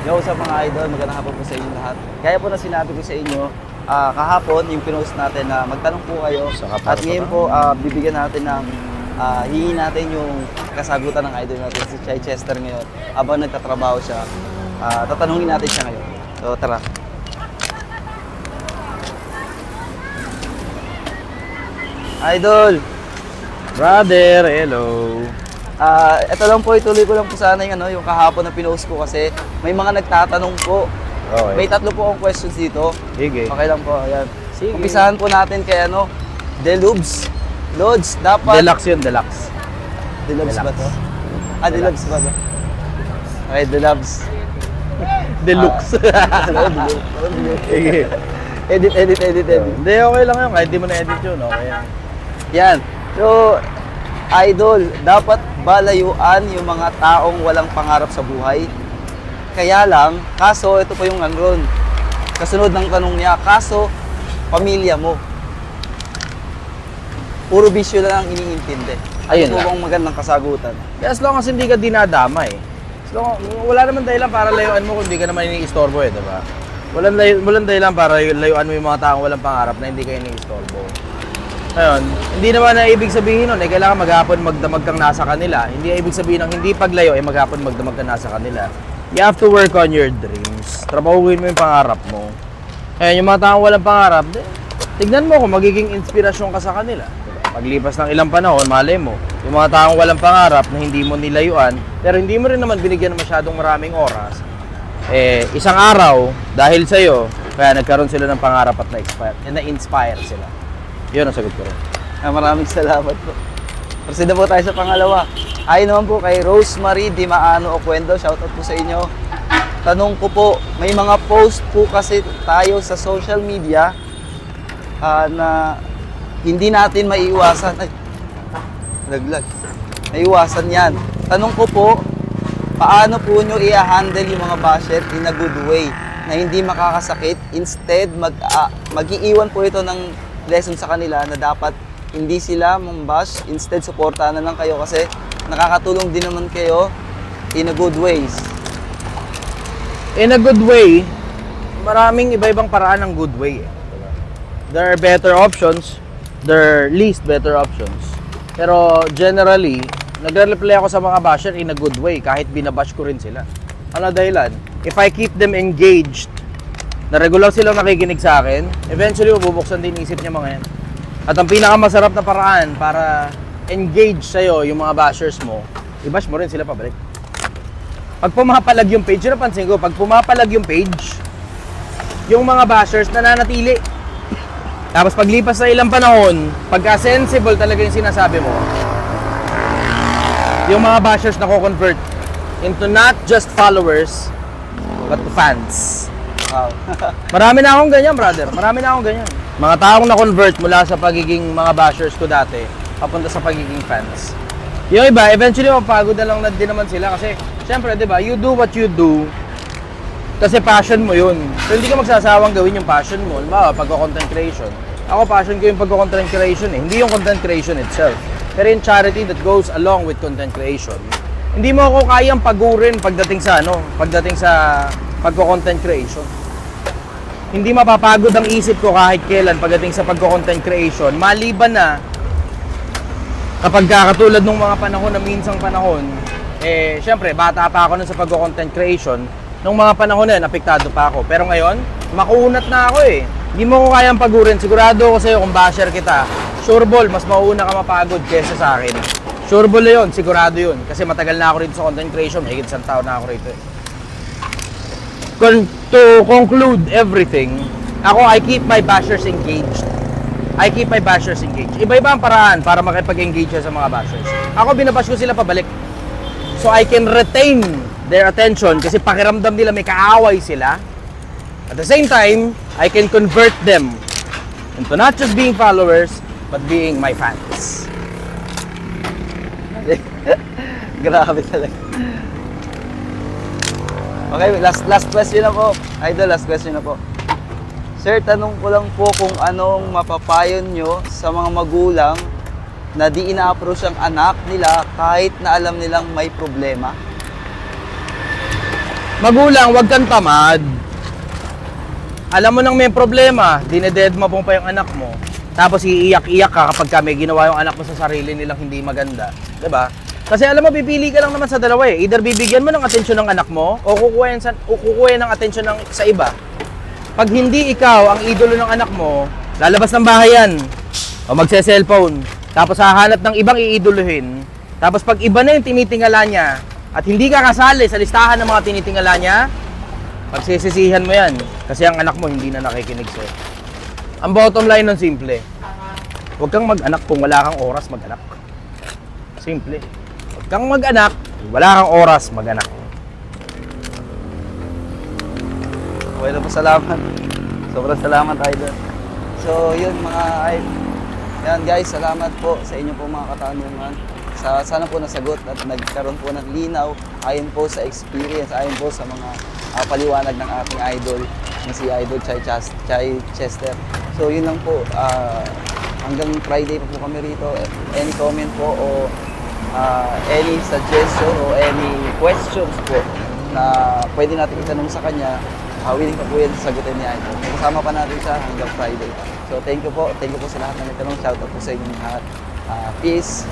Yo, sa mga idol, magandang hapon po sa inyo lahat. Kaya po na sinabi ko sa inyo, ah, kahapon yung pinost natin na magtanong po kayo. At ngayon po, ah, bibigyan natin ng, uh, hingin natin yung kasagutan ng idol natin, si Chai Chester ngayon. Habang nagtatrabaho siya, Ah, tatanungin natin siya ngayon. So, tara. Idol! Brother, hello. Ah, ito lang po, ituloy ko lang po sana yung, ano, yung kahapon na pinost ko kasi may mga nagtatanong po. May Okay. tatlo po akong questions dito. Sige. Okay lang po, ayan. Sige. Umpisahan po natin kay ano, Delubs. Lods, dapat... Deluxe yun, deluxe. Delubs ba Deluxe. to? Ah, Delubs ba to? Okay, Delubs. Deluxe. Delubs? Sige. Edit, edit, edit, edit. Hindi, okay lang yun. Kahit di mo na-edit yun, okay yan. Yan. So, idol, dapat balayuan yung mga taong walang pangarap sa buhay. Kaya lang, kaso, ito pa yung ano Kasunod ng tanong niya, kaso, pamilya mo. Puro bisyo lang ang iniintindi. Ayun Ano lang. bang magandang kasagutan? As long as hindi ka dinadama eh. As long, wala naman dahilan para layuan mo kung hindi ka naman iniistorbo eh, di ba? Walang, lay, walang dahilan para layuan mo yung mga taong walang pangarap na hindi ka iniistorbo. Ngayon, hindi naman na ibig sabihin nun, eh, kailangan maghapon magdamag kang nasa kanila. Hindi ibig sabihin ng hindi paglayo, eh, maghapon magdamag kang nasa kanila. You have to work on your dreams. Trabahuin mo yung pangarap mo. Ngayon, yung mga taong walang pangarap, di, tignan mo kung magiging inspirasyon ka sa kanila. Diba? Paglipas ng ilang panahon, malay mo, yung mga taong walang pangarap na hindi mo nilayuan, pero hindi mo rin naman binigyan ng masyadong maraming oras, eh, isang araw, dahil sa'yo, kaya nagkaroon sila ng pangarap at na-inspire, eh, na-inspire sila. Yun ang sagot ko rin. Ah, maraming salamat po. Proceed na po tayo sa pangalawa. Ay naman po kay Rosemary Di Maano Oquendo. Shoutout po sa inyo. Tanong ko po, may mga post po kasi tayo sa social media ah, na hindi natin maiiwasan. Ay, laglag. Maiiwasan yan. Tanong ko po, paano po nyo i-handle yung mga basher in a good way na hindi makakasakit? Instead, mag, ah, mag-iiwan po ito ng lesson sa kanila na dapat hindi sila mambash. Instead, supportahan na lang kayo kasi nakakatulong din naman kayo in a good ways. In a good way, maraming iba-ibang paraan ng good way. eh. There are better options, there are least better options. Pero generally, nagre-reply ako sa mga basher in a good way kahit binabash ko rin sila. Ano dahilan? If I keep them engaged, na regular silang nakikinig sa akin, eventually mabubuksan din isip niya mga yan. At ang pinakamasarap na paraan para engage sa'yo yung mga bashers mo, i-bash mo rin sila pabalik. Pag pumapalag yung page, yun napansin ko, pag pumapalag yung page, yung mga bashers nananatili. Tapos paglipas na ilang panahon, pagka sensible talaga yung sinasabi mo, yung mga bashers na convert into not just followers, but to fans. Wow. Marami na akong ganyan, brother. Marami na akong ganyan. Mga taong na-convert mula sa pagiging mga bashers ko dati, papunta sa pagiging fans. Yung iba, eventually mapagod na lang na din naman sila kasi, syempre, di ba, you do what you do kasi passion mo yun. So, hindi ka magsasawang gawin yung passion mo. Halimbawa, pagko-content creation. Ako, passion ko yung pagko-content creation eh. Hindi yung content creation itself. Pero yung charity that goes along with content creation. Hindi mo ako kayang pagurin pagdating sa ano, pagdating sa pagko-content creation. Hindi mapapagod ang isip ko kahit kailan pagdating sa pagko-content creation. Maliban na kapag kakatulad nung mga panahon na minsang panahon, eh, syempre, bata pa ako nun sa pagko-content creation. Nung mga panahon na yun, apektado pa ako. Pero ngayon, makuunat na ako eh. Hindi mo ko kayang pagurin. Sigurado ako sa'yo kung basher kita. Sure ball, mas mauuna ka mapagod kesa sa akin. Sure ball na yun, sigurado yun. Kasi matagal na ako rito sa content creation. Mahigit isang taon na ako rito eh. Con- to conclude everything, ako, I keep my bashers engaged. I keep my bashers engaged. Iba-iba ang paraan para makipag-engage sa mga bashers. Ako, binabash ko sila pabalik. So I can retain their attention kasi pakiramdam nila may kaaway sila. At the same time, I can convert them into not just being followers, but being my fans. Grabe talaga. Okay, last last question na po. Idol, last question na po. Sir, tanong ko lang po kung anong mapapayo nyo sa mga magulang na di ina-approach ang anak nila kahit na alam nilang may problema. Magulang, wag kang tamad. Alam mo nang may problema, dineded mo pa yung anak mo. Tapos iiyak-iyak ka kapag ka may ginawa yung anak mo sa sarili nilang hindi maganda. ba? Kasi alam mo, pipili ka lang naman sa dalawa eh. Either bibigyan mo ng atensyon ng anak mo o kukuha, sa, o kukuha ng atensyon ng, sa iba. Pag hindi ikaw ang idolo ng anak mo, lalabas ng bahay yan. O magse-cellphone. Tapos hahanap ng ibang iidoluhin. Tapos pag iba na yung tinitingala niya at hindi ka kasali sa listahan ng mga tinitingala niya, pagsisisihan mo yan. Kasi ang anak mo hindi na nakikinig sa'yo. Ang bottom line nun simple. Huwag kang mag-anak kung wala kang oras mag-anak. Simple. Kang mag-anak, wala kang oras mag-anak. Po, salamat. Sobrang salamat, Idol. So, yun mga idol. Yan guys, salamat po sa inyo po mga katanungan. Sa, sana po nasagot at nagkaroon po ng linaw ayon po sa experience, ayon po sa mga ah, paliwanag ng ating idol na si Idol Chai, Chas, Chai Chester. So yun lang po, ah, hanggang Friday pa po kami rito. Any comment po o ah, any suggestion o any questions po na pwede natin itanong sa kanya, uh, willing pa po yan sagutin ni Idol. Kasama pa natin siya hanggang Friday. So thank you po, thank you po sa lahat na nagtanong. Shoutout po sa inyong lahat. Ah, peace.